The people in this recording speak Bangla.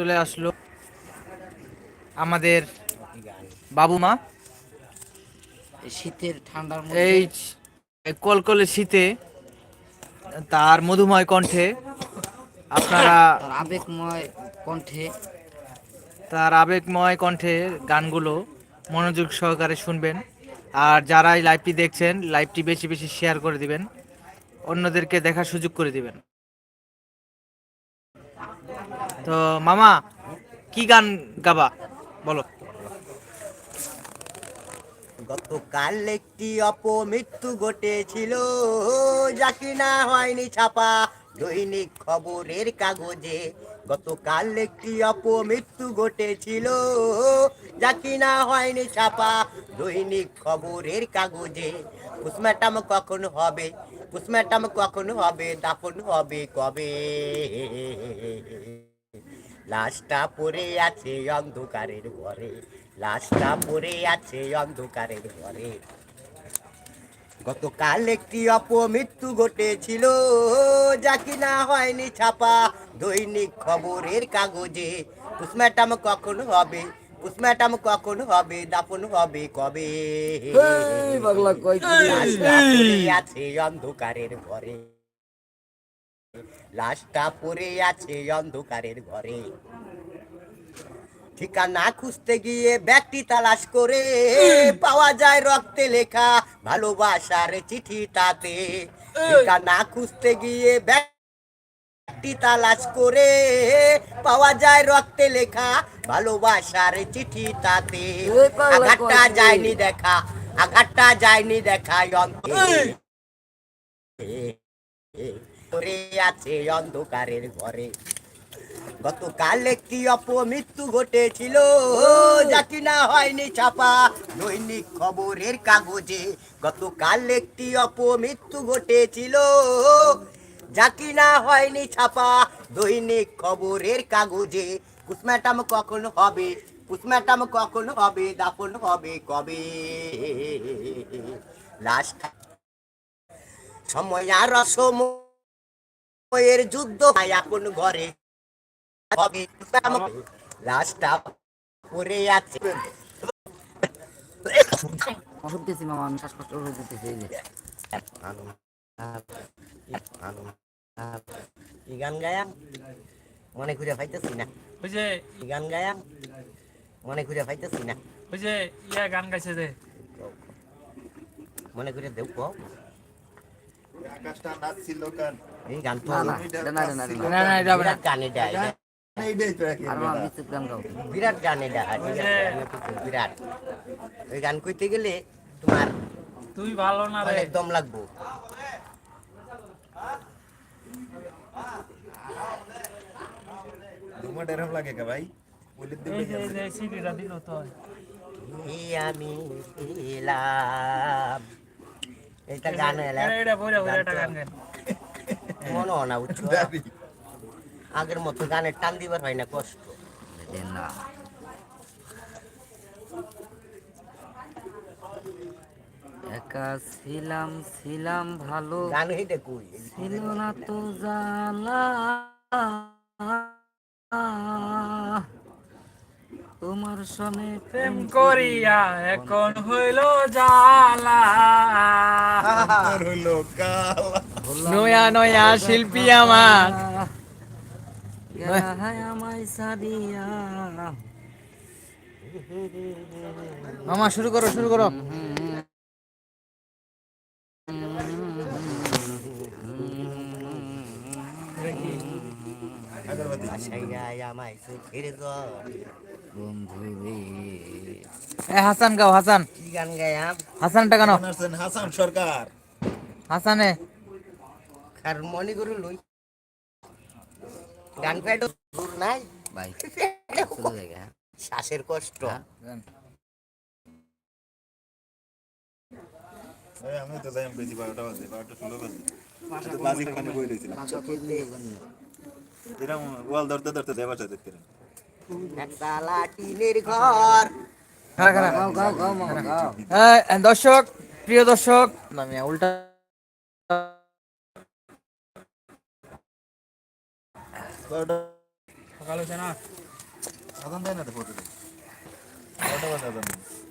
চলে আসলো আমাদের বাবু মা। শীতের ঠান্ডার এই কলকলে শীতে তার মধুময় কণ্ঠে আপনারা আবেগময় কণ্ঠে। তার আবেগময় কণ্ঠে গানগুলো মনোযোগ সহকারে শুনবেন। আর যারা এই লাইভটি দেখছেন লাইভটি বেশি বেশি শেয়ার করে দিবেন। অন্যদেরকে দেখার সুযোগ করে দিবেন। তো মামা, কি গান গাবা? বলো। গতকাল একটি অপমৃত্যু ঘটেছিল যা কিনা হয়নি ছাপা দৈনিক খবরের কাগজে। গতকাল একটি অপমৃত্যু ঘটেছিল যা কিনা হয়নি ছাপা দৈনিক খবরের কাগজে। কখন হবে? পুষ্ম্যাটাম কখন হবে দাফন হবে কবে? লাশটা পড়ে আছে অন্ধকারের ঘরে, লাশটা পড়ে আছে অন্ধকারের ঘরে। গতকাল একটি অপমৃত্যু ঘটেছিল, যা কিনা হয়নি ছাপা দৈনিক খবরের কাগজে। পুষ্ম্যাটাম কখন হবে পুষ্ম্যাটাম কখন হবে দাফন হবে কবে? পাগলা কই আছে অন্ধকারের ঘরে। লাশটা পড়ে আছে অন্ধকারের ঘরে। ঠিকানা খুঁজতে গিয়ে ব্যক্তি তালাশ করে পাওয়া যায় রক্তে লেখা ভালোবাসার চিঠি তাতে ঠিকানা খুঁজতে গিয়ে ব্যক্তি তালাশ করে পাওয়া যায় রক্তে লেখা ভালোবাসার চিঠি তাতে আঘাতটা যায়নি দেখা আঘাতটা যায়নি দেখা আছে অন্ধকারের ঘরে। গতকাল একটি অপমৃত্যু ঘটেছিল। যা কিনা হয়নি ছাপা দৈনিক খবরের কাগজে। গতকাল একটি অপমৃত্যু ঘটেছিল। যা কিনা হয়নি ছাপা, দৈনিক খবরের কাগজে। কুসম্যাটাম কখন হবে? কুসম্যাটাম কখন হবে? দাফন হবে কবে? সময় আর সময়ের যুদ্ধ ভাই আপন ঘরে। হবে পড়ে আছে। মামা, আমি শ্বাসকষ্ট গান গায়া মনে খুঁজে পাইতেছি না। কি গান গায়া মনে খুঁজে পাইতেছি না। যে ইয়া গান গাইছে যে। মনে করে দেব। আকাশটা নাচছিল এই গান তো না না না না, না না এটা বিরাট এটা বিরাট ওই কইতে গেলে তোমার তুই ভালো না রে। অনেক দম লাগবো। তোমার এরকম লাগে কে ভাই? আমি এলাম। এটা গান গান গান। মনে হয় না বুঝছ আগের মতো গানের টান দিবার হয় না কষ্ট। না। একা ছিলাম ছিলাম ভালো। ছিল না তো জালা তোমার সনে প্রেম করিয়া এখন হইল জালা আর নয়া নয়া শিল্পী আমার। আমায় সারিয়া মামা শুরু করো শুরু করো। হাসান গাও হাসান। কি গান গায়াম হাসানটা গানো। হাসান। হাসান সরকার হাসানে আর মনে করে লই গান দূর নাই ভাই হ্যাঁ? শ্বাসের কষ্ট আমি তো যাই বেশি বারোটা বাজে বারোটা ষোলো বাজে। বাজি খানে বই রয়েছিলাম এরকম ওয়াল ধরতে ধরতে দেয় বাসা দেখতে। একতলা টিনের ঘর। খারা খারা গাও গাও গাও মামা গাও এই, দর্শক প্রিয় দর্শক উল্টা। সকাল হয়েছে না? আদান দেয় না তো ফটো বাজে আদান দেয়